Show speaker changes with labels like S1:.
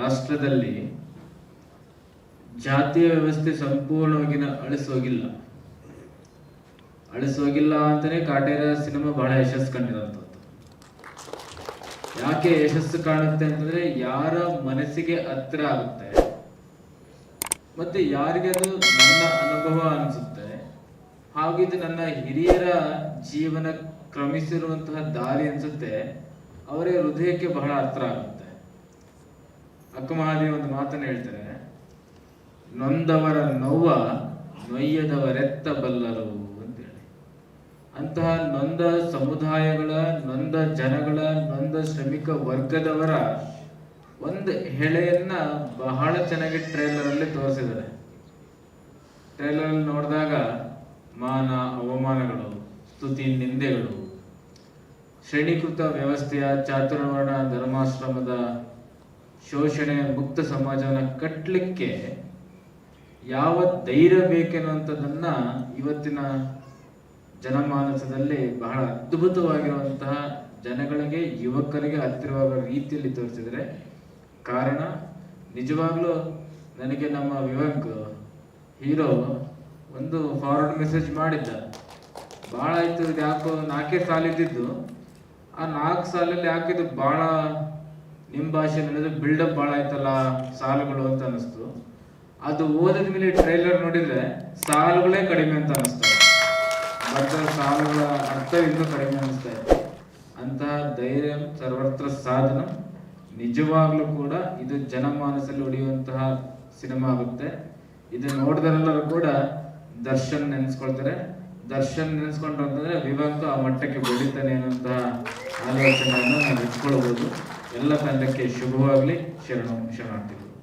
S1: ರಾಷ್ಟ್ರದಲ್ಲಿ ಜಾತಿಯ ವ್ಯವಸ್ಥೆ ಸಂಪೂರ್ಣವಾಗಿ ಅಳಿಸೋಗಿಲ್ಲ. ಅಳಿಸೋಗಿಲ್ಲ ಅಂತಾನೆ ಕಾಟೇರ ಸಿನಿಮಾ ಬಹಳ ಯಶಸ್ಸು ಕಂಡಿರೋಂಥದ್ದು ಯಾಕೆ ಯಶಸ್ಸು ಕಾಣುತ್ತೆ ಅಂತಂದ್ರೆ ಯಾರ ಮನಸ್ಸಿಗೆ ಹತ್ರ ಆಗುತ್ತೆ, ಮತ್ತೆ ಯಾರಿಗೆ ಅದು ನನ್ನ ಅನುಭವ ಅನಿಸುತ್ತೆ, ಹಾಗೂ ಇದು ನನ್ನ ಹಿರಿಯರ ಜೀವನ ಕ್ರಮಿಸಿರುವಂತಹ ದಾರಿ ಅನ್ಸುತ್ತೆ, ಅವರ ಹೃದಯಕ್ಕೆ ಬಹಳ ಹತ್ರ ಆಗುತ್ತೆ. ಅಕ್ಕ ಮಹಾದೇವಿ ಒಂದು ಮಾತನ್ನು ಹೇಳ್ತಾರೆ ನೊಂದವರ ನೋವ ನೊಯ್ಯದವರೆತ್ತ ಬಲ್ಲರು ಅಂತೇಳಿ ಅಂತಹ ನೊಂದ ಸಮುದಾಯಗಳ, ನೊಂದ ಜನಗಳ, ನೊಂದ ಶ್ರಮಿಕ ವರ್ಗದವರ ಒಂದು ಹೆಳೆಯನ್ನ ಬಹಳ ಚೆನ್ನಾಗಿ ಟ್ರೈಲರ್ ಅಲ್ಲಿ ತೋರಿಸಿದ್ದಾರೆ. ಟ್ರೈಲರ್ ಅಲ್ಲಿ ನೋಡಿದಾಗ ಮಾನ, ಅವಮಾನಗಳು, ಸ್ತುತಿ, ನಿಂದೆಗಳು, ಶ್ರೇಣೀಕೃತ ವ್ಯವಸ್ಥೆಯ ಚಾತುರ್ವರ್ಣ, ಧರ್ಮಾಶ್ರಮದ ಶೋಷಣೆ ಮುಕ್ತ ಸಮಾಜವನ್ನು ಕಟ್ಟಲಿಕ್ಕೆ ಯಾವ ಧೈರ್ಯ ಬೇಕೆನ್ನುವಂಥದ್ದನ್ನು ಇವತ್ತಿನ ಜನಮಾನಸದಲ್ಲಿ ಬಹಳ ಅದ್ಭುತವಾಗಿರುವಂತಹ ಜನಗಳಿಗೆ, ಯುವಕರಿಗೆ ಹತ್ತಿರವಾಗುವ ರೀತಿಯಲ್ಲಿ ತೋರಿಸಿದರೆ ಕಾರಣ, ನಿಜವಾಗ್ಲೂ ನನಗೆ ನಮ್ಮ ವಿವೇಕ್ ಹೀರೋ ಒಂದು ಫಾರ್ವರ್ಡ್ ಮೆಸೇಜ್ ಮಾಡಿದ್ದ. ಭಾಳ ಆಯ್ತು ಇದು ಯಾಕೋ ನಾಲ್ಕೇ ಸಾಲಿದ್ದಿದ್ದು. ಆ ನಾಲ್ಕು ಸಾಲಲ್ಲಿ ಯಾಕಿದು ಭಾಳ ನಿಮ್ಮ ಭಾಷೆಯಲ್ಲಿ ಬಿಲ್ಡಪ್ ಭಾಳ ಆಯ್ತಲ್ಲ, ಸಾಲುಗಳು ಅಂತ ಅನ್ನಿಸ್ತು. ಅದು ಓದಿದ ಮೇಲೆ ಟ್ರೈಲರ್ ನೋಡಿದ್ರೆ ಸಾಲುಗಳೇ ಕಡಿಮೆ ಅಂತ ಅನಿಸ್ತವೆ ಮತ್ತೆ ಸಾಲುಗಳ ಅರ್ಥ ಇನ್ನೂ ಕಡಿಮೆ ಅನಿಸ್ತಾ ಇದೆ. ಅಂತಹ ಧೈರ್ಯ, ಸರ್ವತ್ರ ಸಾಧನ, ನಿಜವಾಗ್ಲೂ ಕೂಡ ಇದು ಜನಮಾನಸಲ್ಲಿ ಉಳಿಯುವಂತಹ ಸಿನಿಮಾ ಆಗುತ್ತೆ. ಇದು ನೋಡಿದರೆಲ್ಲರೂ ಕೂಡ ದರ್ಶನ್ ನೆನೆಸ್ಕೊಳ್ತಾರೆ. ದರ್ಶನ್ ನೆನೆಸ್ಕೊಂಡ್ರು ಅಂತಂದ್ರೆ ಆ ಮಟ್ಟಕ್ಕೆ ಬೆಳೀತಾನೆ ಅನ್ನೋಂತಹ ಆಲೋಚನೆಯನ್ನು ನಾವು ಇಟ್ಕೊಳ್ಬೋದು. ಎಲ್ಲ ತಂಡಕ್ಕೆ ಶುಭವಾಗಲಿ ಶರಣ ಶರಣಾರ್ಥಿಗಳು.